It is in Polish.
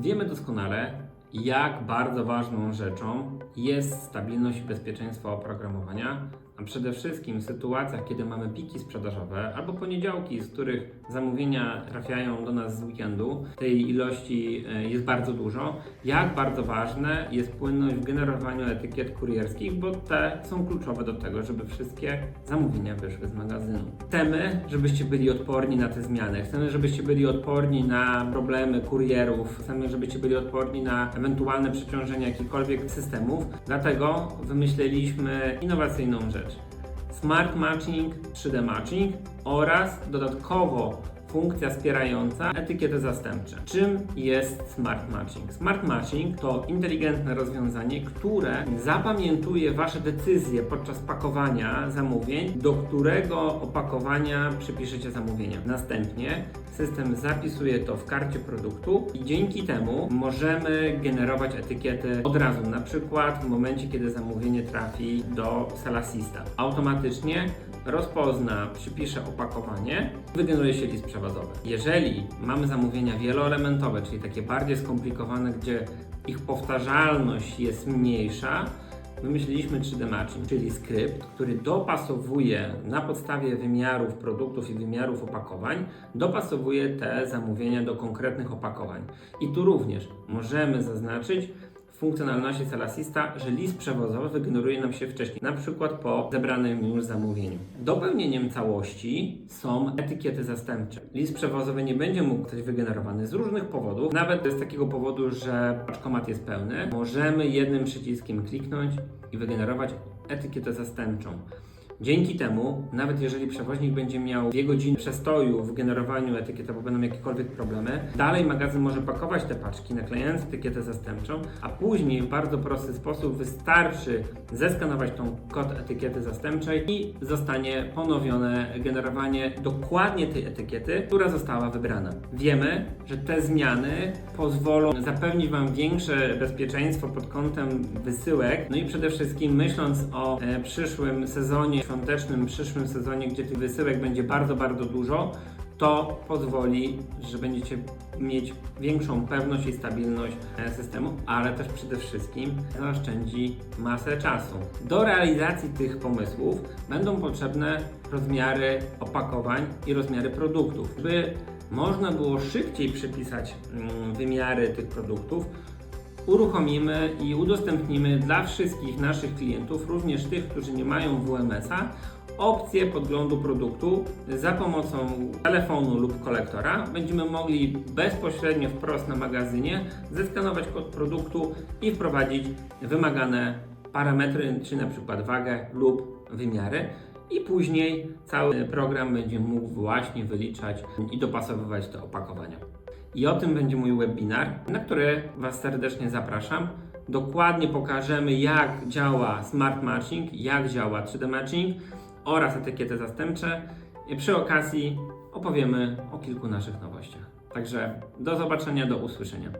Wiemy doskonale, jak bardzo ważną rzeczą jest stabilność i bezpieczeństwo oprogramowania, przede wszystkim w sytuacjach, kiedy mamy piki sprzedażowe albo poniedziałki, z których zamówienia trafiają do nas z weekendu, tej ilości e, jest bardzo dużo, jak bardzo ważne jest płynność w generowaniu etykiet kurierskich, bo te są kluczowe do tego, żeby wszystkie zamówienia wyszły z magazynu. Chcemy, żebyście byli odporni na te zmiany, chcemy, żebyście byli odporni na problemy kurierów, chcemy, żebyście byli odporni na ewentualne przeciążenia jakichkolwiek systemów, dlatego wymyśliliśmy innowacyjną rzecz. Smart Matching, 3D Matching oraz dodatkowo funkcja wspierająca etykiety zastępcze. Czym jest Smart Matching? Smart Matching to inteligentne rozwiązanie, które zapamiętuje Wasze decyzje podczas pakowania zamówień, do którego opakowania przypiszecie zamówienia. Następnie system zapisuje to w karcie produktu i dzięki temu możemy generować etykiety od razu, na przykład w momencie, kiedy zamówienie trafi do Salasista. Automatycznie rozpozna, przypisze opakowanie, wygeneruje się list Jeżeli mamy zamówienia wieloelementowe, czyli takie bardziej skomplikowane, gdzie ich powtarzalność jest mniejsza, wymyśliliśmy 3D Matching, czyli skrypt, który dopasowuje na podstawie wymiarów produktów i wymiarów opakowań, dopasowuje te zamówienia do konkretnych opakowań. I tu również możemy zaznaczyć, funkcjonalności Salasista, że list przewozowy wygeneruje nam się wcześniej, na przykład po zebranym już zamówieniu. Dopełnieniem całości są etykiety zastępcze. List przewozowy nie będzie mógł być wygenerowany z różnych powodów, nawet z takiego powodu, że paczkomat jest pełny. Możemy jednym przyciskiem kliknąć i wygenerować etykietę zastępczą. Dzięki temu, nawet jeżeli przewoźnik będzie miał dwie godziny przestoju w generowaniu etykiety, bo będą jakiekolwiek problemy, dalej magazyn może pakować te paczki, naklejając etykietę zastępczą, a później w bardzo prosty sposób wystarczy zeskanować tą kod etykiety zastępczej i zostanie ponowione generowanie dokładnie tej etykiety, która została wybrana. Wiemy, że te zmiany pozwolą zapewnić Wam większe bezpieczeństwo pod kątem wysyłek, no i przede wszystkim myśląc o e, przyszłym sezonie świątecznym, przyszłym sezonie, gdzie tych wysyłek będzie bardzo, bardzo dużo, to pozwoli, że będziecie mieć większą pewność i stabilność e, systemu, ale też przede wszystkim zaoszczędzi masę czasu. Do realizacji tych pomysłów będą potrzebne rozmiary opakowań i rozmiary produktów. By można było szybciej przypisać mm, wymiary tych produktów, uruchomimy i udostępnimy dla wszystkich naszych klientów, również tych, którzy nie mają WMS-a, opcję podglądu produktu za pomocą telefonu lub kolektora. Będziemy mogli bezpośrednio wprost na magazynie zeskanować kod produktu i wprowadzić wymagane parametry, czy na przykład wagę lub wymiary. I później cały program będzie mógł właśnie wyliczać i dopasowywać te opakowania. I o tym będzie mój webinar, na który Was serdecznie zapraszam. Dokładnie pokażemy, jak działa Smart Matching, jak działa 3D Matching oraz etykiety zastępcze. I przy okazji opowiemy o kilku naszych nowościach. Także do zobaczenia, do usłyszenia.